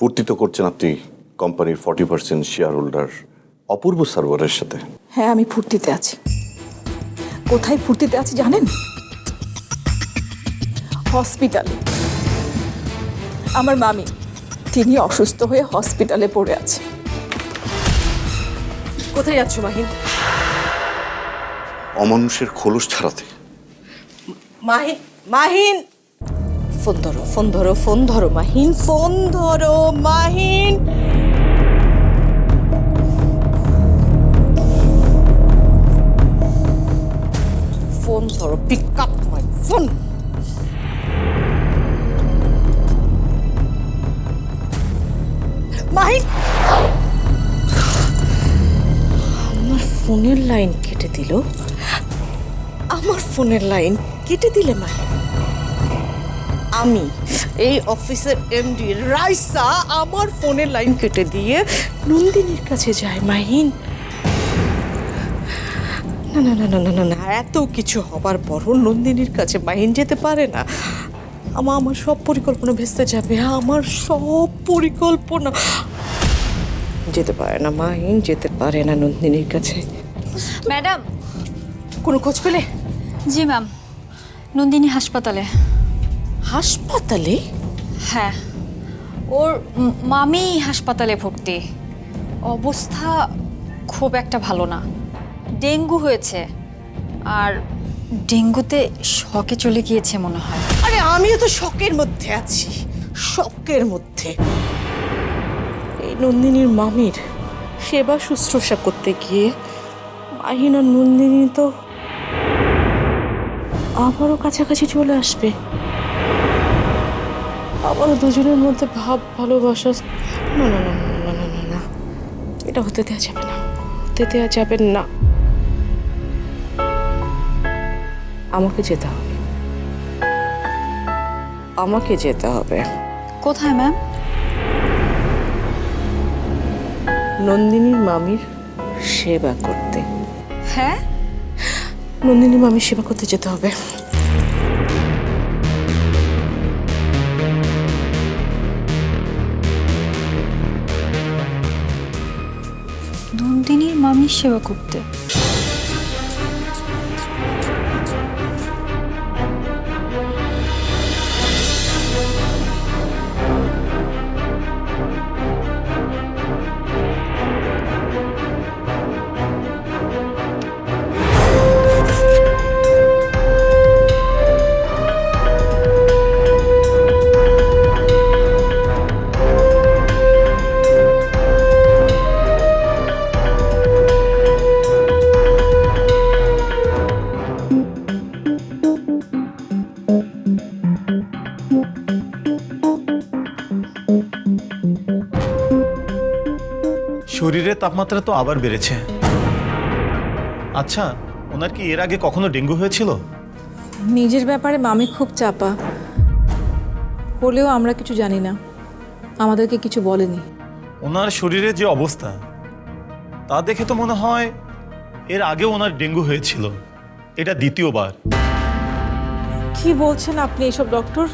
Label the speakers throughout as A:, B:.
A: ফুর্তি তো করছেন আপনি কোম্পানির forty percent share holder Apurba সার্ভারের সাথে।
B: হ্যাঁ আমি ফুর্তিতে আছি। কোথায় ফুর্তিতে আছি জানেন? হসপিটালে। আমার মামি তিনি অসুস্থ হয়ে হসপিটালে পড়ে আছে।
C: কোথায় যাচ্ছ মাহিন?
A: অমানুষের খোলস ছাড়াতে।
C: মাহিন মাহিন! ফোন ধরো ফোন ধরো ফোন ধরো, মাহিন, ফোন ধরো, মাহিন। ফোন ধরো pick up my phone Mahin, আমার ফোনের লাইন কেটে দিল। আমার ফোনের লাইন কেটে দিলে মাহিন। আমি এই অফিসের এমডি রাইসা আমার ফোনের লাইন কেটে দিয়ে নন্দিনীর কাছে যায় মাহিন। না না না না না না না এত কিছু হবার পরও নন্দিনীর কাছে মাহিন যেতে পারে না। আমার আমার সব পরিকল্পনা ভেস্তে যাবে আমার সব পরিকল্পনা। যেতে পারে না মাহিন যেতে পারে না নন্দিনীর কাছে।
D: ম্যাডাম।
C: কোনো খোঁজ পেলে?
D: জি ম্যাম। নন্দিনী হাসপাতালে।
C: হাসপাতালে?
D: হ্যাঁ। ওর মামি হাসপাতালে ভর্তি। অবস্থা খুব একটা ভালো না। ডেঙ্গু হয়েছে। আর ডেঙ্গুতে শকে চলে গিয়েছে মনে হয়।
C: আরে আমিও তো শকের মধ্যে আছি। শকের মধ্যে। এই নন্দিনীর মামির সেবা শুশ্রূষা করতে গিয়ে মাহিন নন্দিনী তো আবারও কাছাকাছি চলে আসবে। আবারও দুজনের মধ্যে ভাব ভালোবাসা না না না না না না না। না এটা হতে দেওয়া যাবে না। হতে দেওয়া যাবে না। আমাকে যেতে হবে। আমাকে যেতে হবে।
D: কোথায় ম্যাম?
C: নন্দিনীর মামির সেবা করতে।
D: হ্যাঁ?
C: নন্দিনীর মামির সেবা করতে যেতে হবে।
D: আমিষ সেবা করতে।
E: তাপমাত্রা তো আবার বেড়েছে। আচ্ছা ওনার কি এর আগে কখনো ডেঙ্গু হয়েছিল?
B: নিজের ব্যাপারে মামি খুব চাপা। হলেও আমরা কিছু জানি না। আমাদেরকে কিছু বলেনি।
E: ওনার শরীরের যে অবস্থা তা দেখে তো মনে হয় এর আগে ওনার ডেঙ্গু হয়েছিল। এটা দ্বিতীয়বার।
B: কি বলছেন আপনি এসব ডক্টর?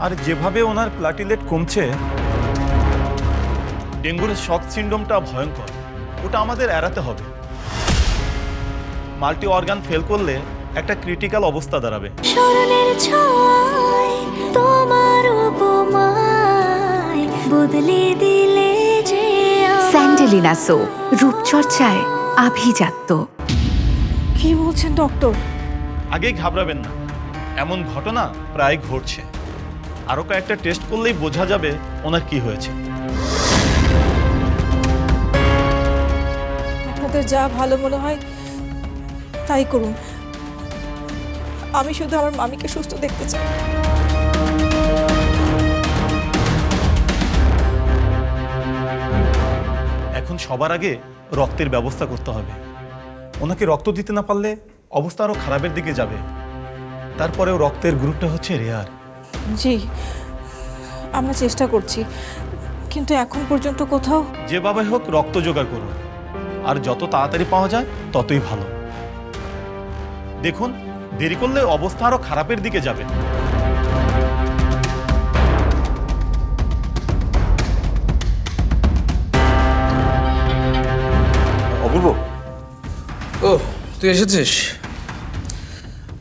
E: আর যেভাবে ওনার প্লাটিলেট কমছে ডেঙ্গুর শক সিন্ড্রোমটা ভয়ঙ্কর। ওটা আমাদের এড়াতে হবে। মাল্টি অর্গান ফেল করলে একটা ক্রিটিক্যাল অবস্থা দাঁড়াবে।
F: স্মরণের ছয় তোমার উপমায় বদলে দিলে যে
G: স্যান্ডেলিনা সো রূপচর্চায় আভিজাত্য।
B: কি বলছেন ডক্টর?
E: আগেই ঘাবড়াবেন না। এমন ঘটনা প্রায় ঘটছে। আরও কয়েকটা টেস্ট করলেই বোঝা যাবে ওনার কি হয়েছে।
B: আপনাদের যা ভালো মনে হয় তাই করুন। আমি শুধু আমার মামিকে সুস্থ দেখতে চাই।
E: এখন সবার আগে রক্তের ব্যবস্থা করতে হবে। ওনাকে রক্ত দিতে না পারলে অবস্থা আরও খারাপের দিকে যাবে। তারপরেও রক্তের গ্রুপটা হচ্ছে রেয়ার।
B: জি আমরা চেষ্টা করছি। কিন্তু এখন পর্যন্ত কোথাও
E: যে বাবাই হোক রক্ত জোগাড় করুন। আর যত তাড়াতাড়ি পাওয়া যায় ততই ভালো। দেখুন দেরি করলে অবস্থা আরও খারাপের দিকে যাবে।
A: অপূর্ব।
H: ও তুই এসেছিস?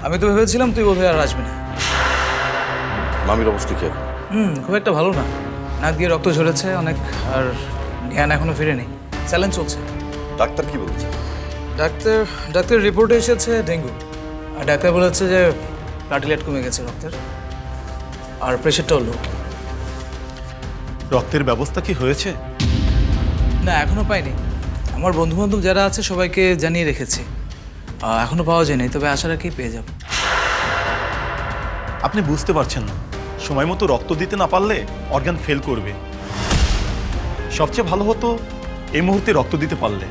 H: আমি তো ভেবেছিলাম তুই বোধহয় আর আসবি না।
A: মামির অবস্থা কি
H: হুম খুব একটা ভালো না। নাক দিয়ে রক্ত ঝরেছে অনেক আর জ্ঞান এখনও ফিরেনি। চ্যালেঞ্জ চলছে।
A: ডাক্তার কি বলছে?
H: ডাক্তার ডাক্তার রিপোর্টে এসেছে ডেঙ্গু। আর ডাক্তার বলেছে যে প্লাটিলেট কমে গেছে রক্তের। আর প্রেশারটাও লো
E: রক্তের ব্যবস্থা কি হয়েছে?
H: না এখনও পাইনি। আমার বন্ধু বান্ধব যারা আছে সবাইকে জানিয়ে রেখেছি। আহ, এখনও পাওয়া যায়নি তবে আশা রাখি পেয়ে যাব।
E: আপনি বুঝতে পারছেন না। সময় মতো রক্ত দিতে না পারলে অর্গান ফেল করবে। সবচেয়ে ভালো হতো এই মুহূর্তে রক্ত দিতে পারলে।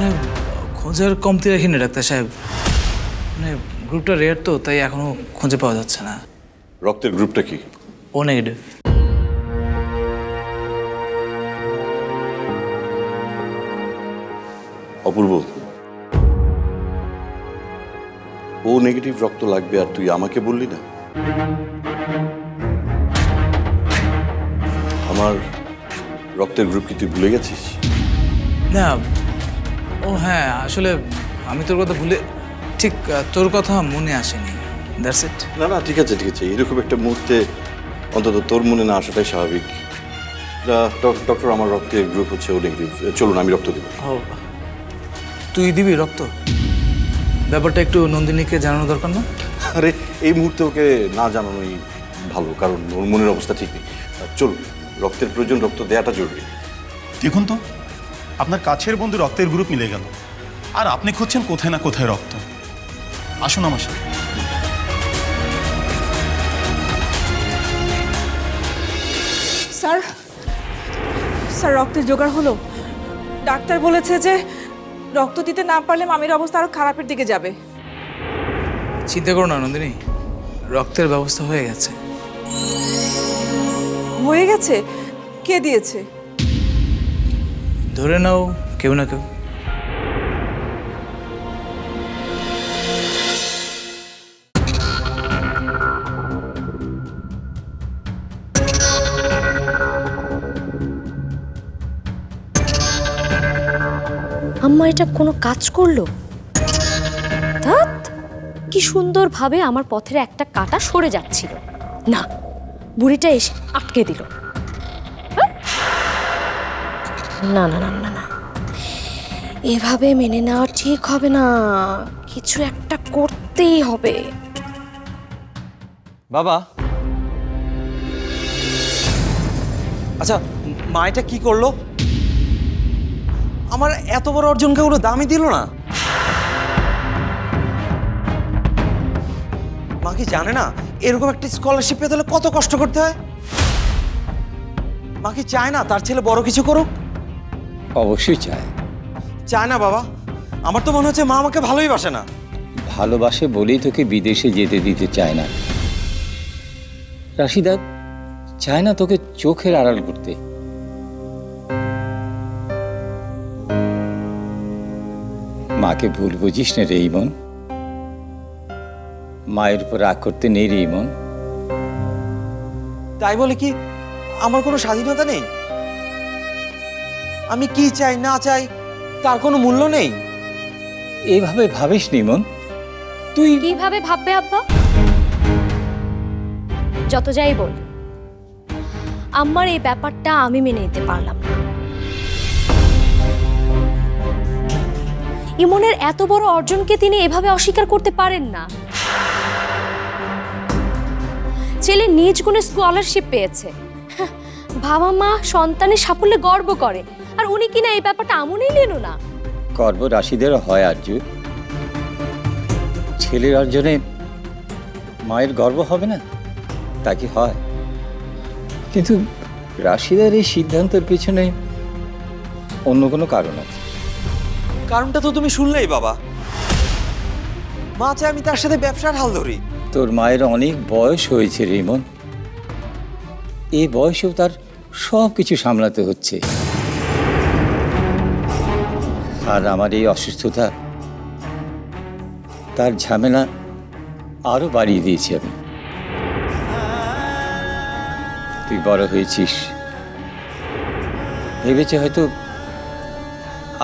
H: মানে খোঁজের কমতি রাখিনি ডাক্তার সাহেব। মানে গ্রুপটা রেয়ার তো তাই এখনও খুঁজে পাওয়া যাচ্ছে না।
A: রক্তের গ্রুপটা কি?
H: ও নেগেটিভ
A: অপূর্ব। ও নেগেটিভ রক্ত লাগবে আর তুই আমাকে বললি না? আমার রক্তের গ্রুপ কি তুই ভুলে গেছিস?
H: না ও হ্যাঁ আসলে আমি তোর কথা ভুলে ঠিক তোর কথা মনে আসেনি। দ্যাটস ইট
A: না না ঠিক আছে ঠিক আছে। এরকম একটা মুহূর্তে অন্তত তোর মনে না আসাটাই স্বাভাবিক। ডক্টর আমার রক্তের গ্রুপ হচ্ছে ও নেগেটিভ চলুন আমি রক্ত দেবো।
H: ও তুই দিবি রক্ত? ব্যাপারটা একটু নন্দিনীকে জানানো দরকার না?
A: আরে এই মুহূর্তে ওকে না জানানোই ভালো কারণ ওর মনের অবস্থা ঠিক নেই। চলুন রক্তের প্রয়োজন রক্ত দেওয়াটা জরুরি।
E: দেখুন তো। আপনার কাছের বন্ধু রক্তের গ্রুপ মিলে গেল। আর আপনি খুঁজছেন কোথায় না কোথায় রক্ত। আসুন আমার সাথে।
B: স্যার স্যার রক্তের জোগাড় হলো। ডাক্তার বলেছে যে রক্ত দিতে না পারলে মামির অবস্থা আরও খারাপের দিকে যাবে।
H: চিন্তা করো না নন্দিনী। রক্তের ব্যবস্থা হয়ে গেছে।
B: হয়ে গেছে? কে দিয়েছে?
H: ধরে নাও কেউ না কেউ।
I: আম্মা এটা কোনো কাজ করল? ধ্যাৎ, কি সুন্দরভাবে আমার পথের একটা কাটা সরে যাচ্ছিল। না বুড়িটা এসে আটকে দিল। না না না না না। এভাবে মেনে নেওয়া ঠিক হবে না। কিছু একটা করতেই হবে।
J: বাবা। আচ্ছা মা এটা কি করল? আমার এত বড় অর্জনকে ওগুলো দামই দিল না। মা কি জানে না, এরকম একটা স্কলারশিপ পেতে হলে কত কষ্ট করতে হয়? মা কি চায় না তার ছেলে বড় কিছু করুক?
K: অবশ্যই চায়
J: চায় না বাবা। আমার তো মনে হচ্ছে মা আমাকে ভালোই বাসে না।
K: ভালোবাসে বলেই তোকে বিদেশে যেতে দিতে চায় না। রাশিদা চায় না তোকে চোখের আড়াল করতে। মাকে ভুল বুঝিস না রে ইমন মায়ের উপর রাগ করতে নেই রে ইমন
J: তাই বলে কি আমার কোনো স্বাধীনতা নেই? আমি কি চাই না চাই তার কোনো মূল্য নেই।
K: এভাবে ভাবিস নি ইমন তুই
I: কীভাবে ভাববে আব্বা? যত যাই বল আমার এই ব্যাপারটা আমি মেনে নিতে পারলাম না। ইমনের এত বড় অর্জনকে তিনি এভাবে অস্বীকার করতে পারেন না। ছেলে নিজ গুণে স্কলারশিপ পেয়েছে। হ্যাঁ, বাবা মা সন্তানের সাফল্যে গর্ব করে। উনি কিনা এই ব্যাপারটা আমনেই নিল না।
K: গর্ব রাশিদের হয় আর্য। ছেলের অর্জনে মায়ের গর্ব হবে না? তা কি হয়? কিন্তু রাশিদার এই সিদ্ধান্তের পিছনে অন্য কোনো কারণ আছে।
J: কারণটা তো তুমি শুনলেই বাবা। মা চায় আমি তার সাথে ব্যবসার হাল ধরি।
K: তোর মায়ের অনেক বয়স হয়েছে রিমন। এই বয়সেও তার সব কিছু সামলাতে হচ্ছে। আর আমার এই অসুস্থতা তার ঝামেলা আরও বাড়িয়ে দিয়েছি আমি। তুই বড় হয়েছিস। ভেবেছে হয়তো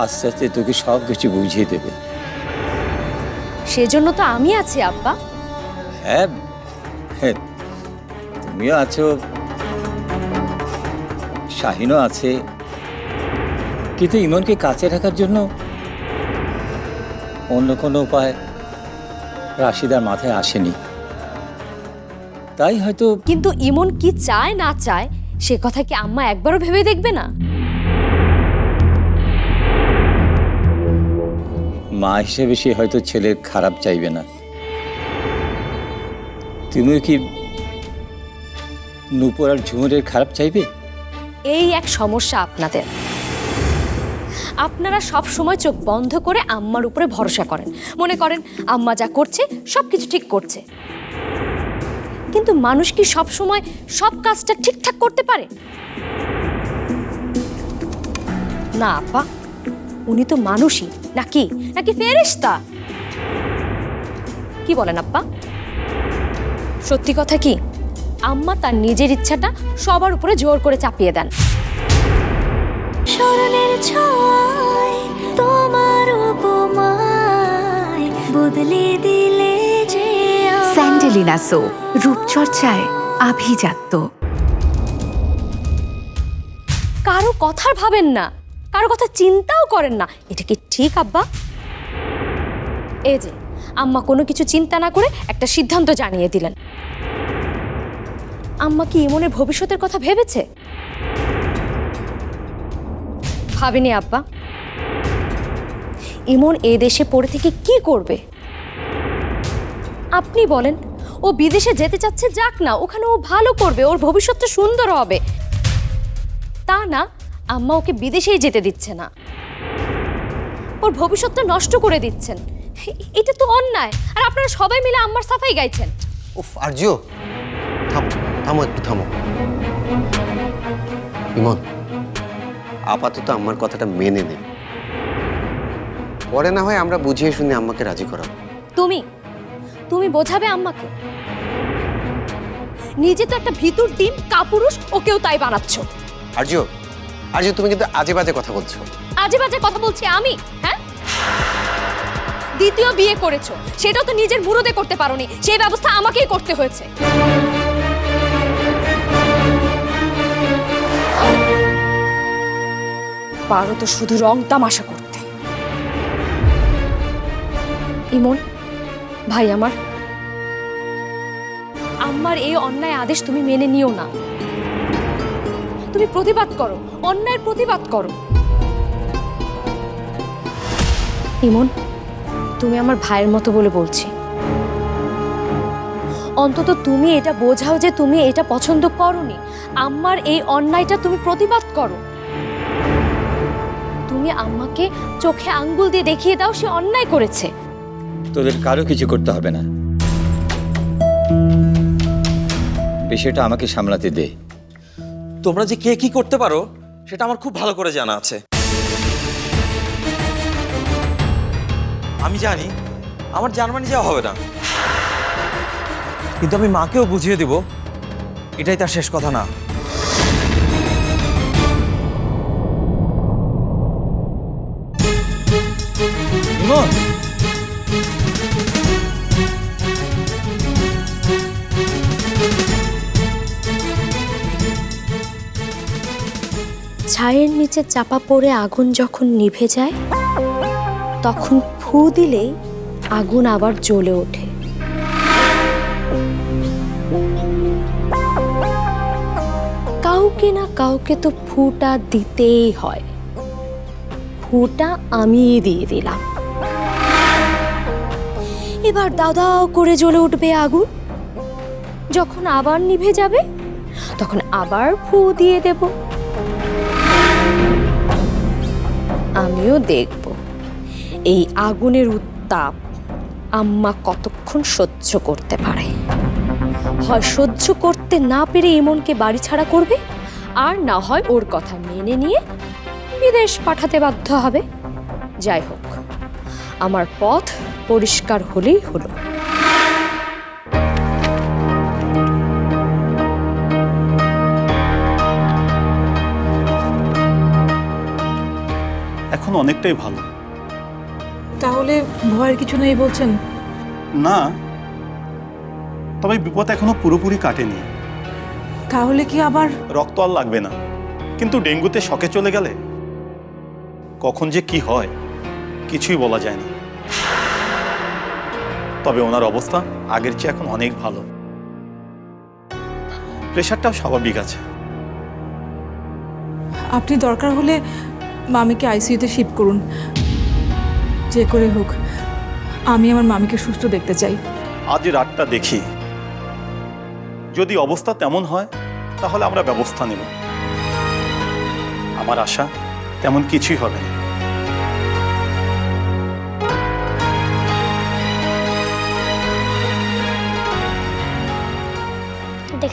K: আস্তে আস্তে তোকে সব কিছু বুঝিয়ে দেবে।
I: সেজন্য তো আমি আছি আব্বা।
K: হ্যাঁ হ্যাঁ তুমিও আছো শাহিনও আছে। কিন্তু ইমনকে কাছে রাখার জন্য অন্য কোনো উপায় রাশিদার মাথায় আসেনি। তাই হয়তো
I: কিন্তু ইমন কি চায় না চায় সে কথা কি আম্মা একবারও ভেবে দেখবে না?
K: মা হিসেবে সে হয়তো ছেলের খারাপ চাইবে না। তুমিও কি নূপুর আর ঝুমুরের খারাপ চাইবে?
I: এই এক সমস্যা আপনাদের। আপনারা সব সময় চোখ বন্ধ করে আম্মার উপরে ভরসা করেন। মনে করেন, আম্মা যা করছে সব কিছু ঠিক করছে। কিন্তু মানুষ কি সব সময় সব কাজটা ঠিকঠাক করতে পারে? না, আপা। উনি তো মানুষই। নাকি? নাকি ফেরেশতা? কি বলেন আপ্পা সত্যি কথা কি? আম্মা তার নিজের ইচ্ছাটা সবার উপরে জোর করে চাপিয়ে দেন।
F: স্মরণের ছয় তোমার উপমায় বদলে দিলে যে
G: স্যান্ডেলিনা সো রূপচর্চায় আভিজাত্য।
I: কারও কথার ভাবেন না কারও কথা চিন্তাও করেন না। এটা কি ঠিক আব্বা? এই যে আম্মা কোনো কিছু চিন্তা না করে একটা সিদ্ধান্ত জানিয়ে দিলেন। আম্মা কি ইমনের ভবিষ্যতের কথা ভেবেছে? ভাবেনি, আব্বা। ইমন এ দেশে পড়ে থেকে কি করবে? আপনি বলেন, ও বিদেশে যেতে চাচ্ছে যাক না, ওখানে ও ভালো করবে, ওর ভবিষ্যৎটা সুন্দর হবে। তা না, আম্মা ওকে বিদেশেই যেতে দিচ্ছে না। ওর ভবিষ্যৎটা নষ্ট করে দিচ্ছেন। এটা তো অন্যায়, আর আপনারা সবাই মিলে আম্মার সাফাই গাইছেন।
J: উফ আর্য থামো থামো একটু, থামো। ইমন আপাতত আমার কথাটা মেনে নে। পরে না হয় আমরা বুঝিয়ে শুনে আম্মাকে রাজি করাবো।
I: তুমি তুমি বোঝাবে আম্মাকে। নিজে তো একটা ভিতর ডিম কাপুরুষ ওকেও তাই বানাচ্ছ।
J: আর্য আর্য তুমি কিন্তু আজে বাজে কথা বলছো।
I: আজে বাজে কথা বলছি আমি হ্যাঁ? দ্বিতীয় বিয়ে করেছ সেটাও তো নিজের মুরদে করতে পারোনি সেই ব্যবস্থা আমাকেই করতে হয়েছে। পারো তো শুধু রং তামাশা করতে। ইমন, ভাই আমার আমার এই অন্যায় আদেশ তুমি মেনে নিও না। তুমি প্রতিবাদ করো, অন্যায়ের প্রতিবাদ করো। ইমন, তুমি আমার ভাইয়ের মতো বলে বলছি। অন্তত তুমি এটা বোঝাও যে তুমি এটা পছন্দ করনি। আম্মার এই অন্যায়টা তুমি প্রতিবাদ করো। তুমি আম্মাকে চোখে আঙ্গুল দিয়ে দেখিয়ে দাও সে অন্যায় করেছে।
K: তোদের কারও কিছু করতে হবে না। বিষয়টা আমাকে সামলাতে দে।
J: তোমরা যে কে কি করতে পারো সেটা আমার খুব ভালো করে জানা আছে। আমি জানি আমার জার্মানি যাওয়া হবে না। কিন্তু আমি মাকেও বুঝিয়ে দেব এটাই তার শেষ কথা না।
E: ইমন
I: ছায়ের নিচে চাপা পড়ে আগুন যখন নিভে যায়, তখন ফু দিলেই আগুন আবার জ্বলে ওঠে। কাউকে না কাউকে তো ফুটা দিতেই হয়। ফুটা আমিই দিয়ে দিলাম। এবার দাদাও করে জ্বলে উঠবে আগুন। যখন আবার নিভে যাবে, তখন আবার ফু দিয়ে দেবো। আমিও দেখব এই আগুনের উত্তাপ আম্মা কতক্ষণ সহ্য করতে পারে। হয় সহ্য করতে না পেরে ইমনকে বাড়ি ছাড়া করবে, আর না হয় ওর কথা মেনে নিয়ে বিদেশ পাঠাতে বাধ্য হবে। যাই হোক, আমার পথ পরিষ্কার হলেই হলো।
E: এখন অনেকটাই ভালো।
B: তাহলে ভয়ের কিছু নেই বলছেন?
E: না তবে বিপদ এখনও পুরোপুরি কাটেনি।
B: তাহলে কি আবার
E: রক্ত আর লাগবে না। কিন্তু ডেঙ্গুতে শখে চলে গেলে কখন যে কি হয় কিছুই বলা যায় না। তবে ওনার অবস্থা আগের চেয়ে এখন অনেক ভালো। প্রেশারটাও স্বাভাবিক আছে।
B: আপনি দরকার হলে মামিকে আইসিইউতে শিফট করুন। যে করে হোক আমি আমার মামিকে সুস্থ দেখতে চাই।
E: আজ রাতটা দেখি। যদি অবস্থা তেমন হয় তাহলে আমরা ব্যবস্থা নেব। আমার আশা তেমন কিছুই হবে না।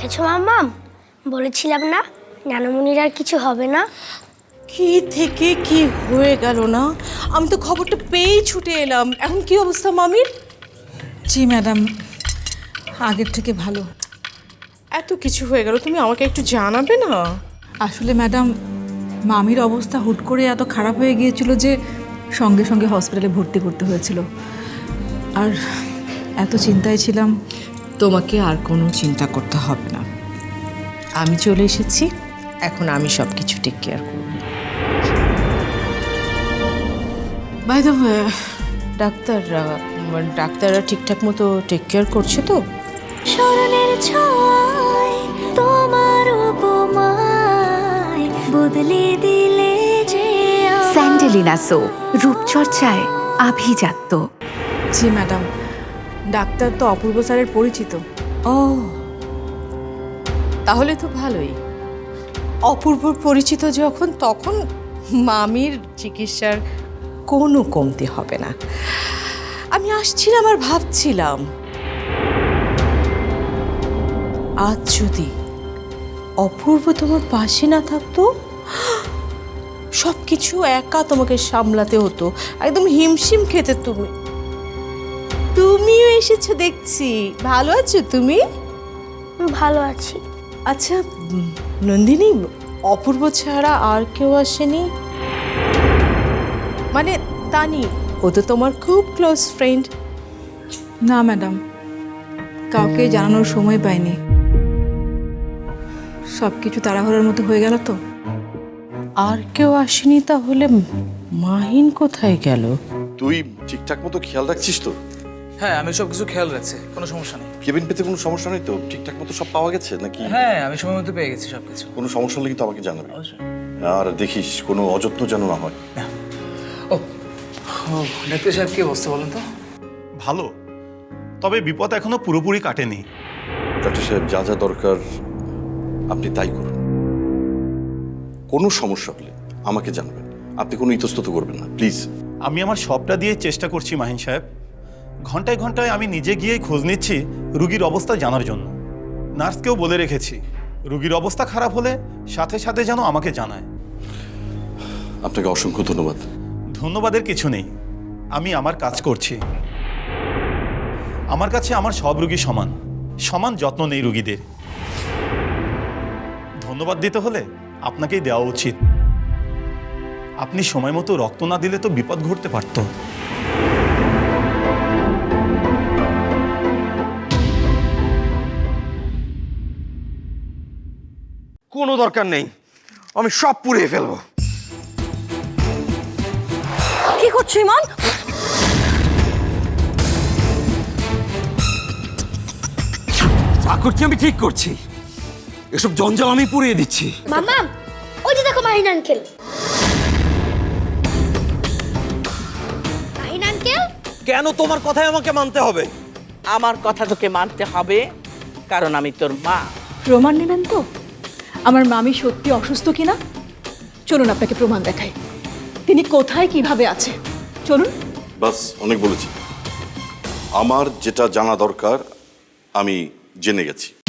F: দেখেছ মাম্মাম বলেছিলাম না নানমুনির আর কিছু হবে না।
C: কি থেকে কি হয়ে গেল না? আমি তো খবরটা পেয়েই ছুটে এলাম। এখন কি অবস্থা মামির?
B: জি ম্যাডাম আগের থেকে ভালো।
C: এত কিছু হয়ে গেল তুমি আমাকে একটু জানাবে না?
B: আসলে ম্যাডাম মামির অবস্থা হুট করে এত খারাপ হয়ে গিয়েছিল যে সঙ্গে সঙ্গে হসপিটালে ভর্তি করতে হয়েছিল। আর এত চিন্তায় ছিলাম
C: তোমাকে আর কোনো চিন্তা করতে হবে না। আমি চলে এসেছি এখন আমি সব কিছু টেক কেয়ার করব বাই দ্য ডাক্তার ডাক্তাররা ঠিকঠাক মতো টেক কেয়ার করছে তো?
F: স্মরণের ছয় তোমার উপমায় বদলে দিলে যে।
G: স্যান্ডেলিনা সো রূপচর্চায় আভিজাত্য।
B: জি ম্যাডাম। ডাক্তার তো অপূর্ব স্যারের পরিচিত।
C: ও। তাহলে তো ভালোই। অপূর্ব পরিচিত যখন, তখন মামির চিকিৎসার কোনো কমতি হবে না। আমি আসছিলাম আর ভাবছিলাম, আজ যদি অপূর্ব তোমার পাশে না থাকতো সব কিছু একা তোমাকে সামলাতে হতো। একদম হিমশিম খেতে তুমি। তুমিও এসেছ দেখছি। ভালো আছো তুমি?
F: ভালো আছি।
C: আচ্ছা নন্দিনী অপূর্ব ছাড়া আর কেউ আসেনি? মানে তানি ও তো তোমার খুব ক্লোজ ফ্রেন্ড
B: না ম্যাডাম কাউকে জানানোর সময় পাইনি। সব কিছু তাড়াহুড়োর মতো হয়ে গেল তো?
C: আর কেউ আসেনি তাহলে মাহিন কোথায় গেল?
A: তুই ঠিকঠাক মতো খেয়াল রাখছিস তো?
H: হ্যাঁ আমি সব কিছু খেয়াল রাখছি কোনো সমস্যা নেই।
A: কেবিন পেতে কোনো সমস্যা নেই তো? ঠিকঠাক মতো সব পাওয়া গেছে নাকি?
H: হ্যাঁ আমি সময় মতো পেয়ে গেছি সব কিছু
A: কোনো সমস্যা হলে কিন্তু আমাকে জানাবি। আর দেখিস কোনো অযত্ন যেন না হয়।
H: ও, ডাক্তার সাহেব কি অবস্থা বলেন তো?
E: ভালো। তবে বিপদ এখনও পুরোপুরি কাটেনি।
A: ডাক্তার সাহেব যা যা দরকার আপনি তাই করুন। কোনো সমস্যা হলে আমাকে জানাবেন। আপনি কোনো ইতস্তত করবেন না প্লিজ।
E: আমি আমার সবটা দিয়ে চেষ্টা করছি মাহিন সাহেব। ঘন্টায় ঘন্টায় আমি নিজে গিয়েই খোঁজ নিচ্ছি রুগীর অবস্থা জানার জন্য। নার্সকেও বলে রেখেছি রুগীর অবস্থা খারাপ হলে সাথে সাথে যেন আমাকে জানায়।
A: আপনাকে অসংখ্য ধন্যবাদ।
E: ধন্যবাদের কিছু নেই আমি আমার কাজ করছি। আমার কাছে আমার সব রুগী সমান সমান যত্ন নেই রুগীদের। ধন্যবাদ দিতে হলে আপনাকেই দেওয়া উচিত। আপনি সময় মতো রক্ত না দিলে তো বিপদ ঘটতে পারত।
J: কোনো দরকার নেই। আমি সব পুড়িয়ে ফেলব।
C: কি করছ ইমান?
J: যা করছি আমি ঠিক করছি। এসব জঞ্জাল আমি পুড়িয়ে দিচ্ছি।
F: মাম্মাম ওই যে দেখো মাহিন আঙ্কেল। মাহিন আঙ্কেল?
J: কেন তোমার কথাই আমাকে মানতে হবে?
L: আমার কথা তোকে মানতে হবে কারণ আমি তোর মা।
B: প্রমাণ নেবেন তো? আমার মামি সত্যি অসুস্থ কিনা? চলুন আপনাকে প্রমাণ দেখাই। তিনি কোথায়, কীভাবে আছে? চলুন।
A: বাস, অনেক বলেছি। আমার যেটা জানা দরকার, আমি জেনে গেছি।